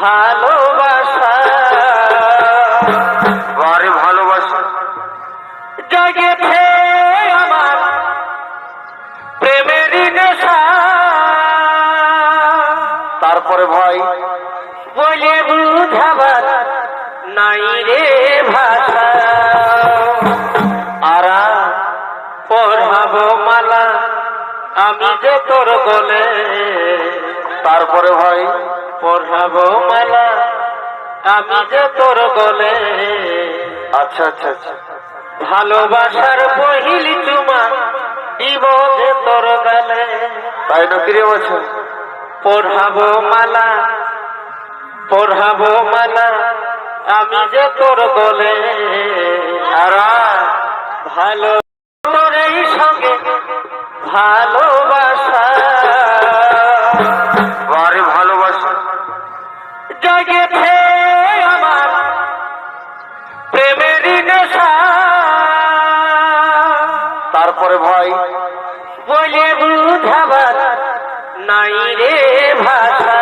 ভালোবাসা। বারে ভালোবাসা। জগেছে আমার প্রেমেরই নেশা। তারপরে ভাই? বলে বুঝাবার নাই রে ভাষা। আরা পড়াবো মালা আমি যে তোর গলে। তারপরে ভাই? পড়াবো মালা। আমি যে তোর গলে। আচ্ছা আচ্ছা আচ্ছা। ভালোবাসার পহিলি চুমা দিব যে তোর গলে। তাই নাকি রে বাছা পড়াবো মালা পড়াবো মালা। আমি যে তোর গলে। আরা ভালো তোর সঙ্গে ভালোবাসা জগেছে আমার প্রেমের নেশা। তারপরে ভাই বলে বুঝাবার নাই রে ভাষা।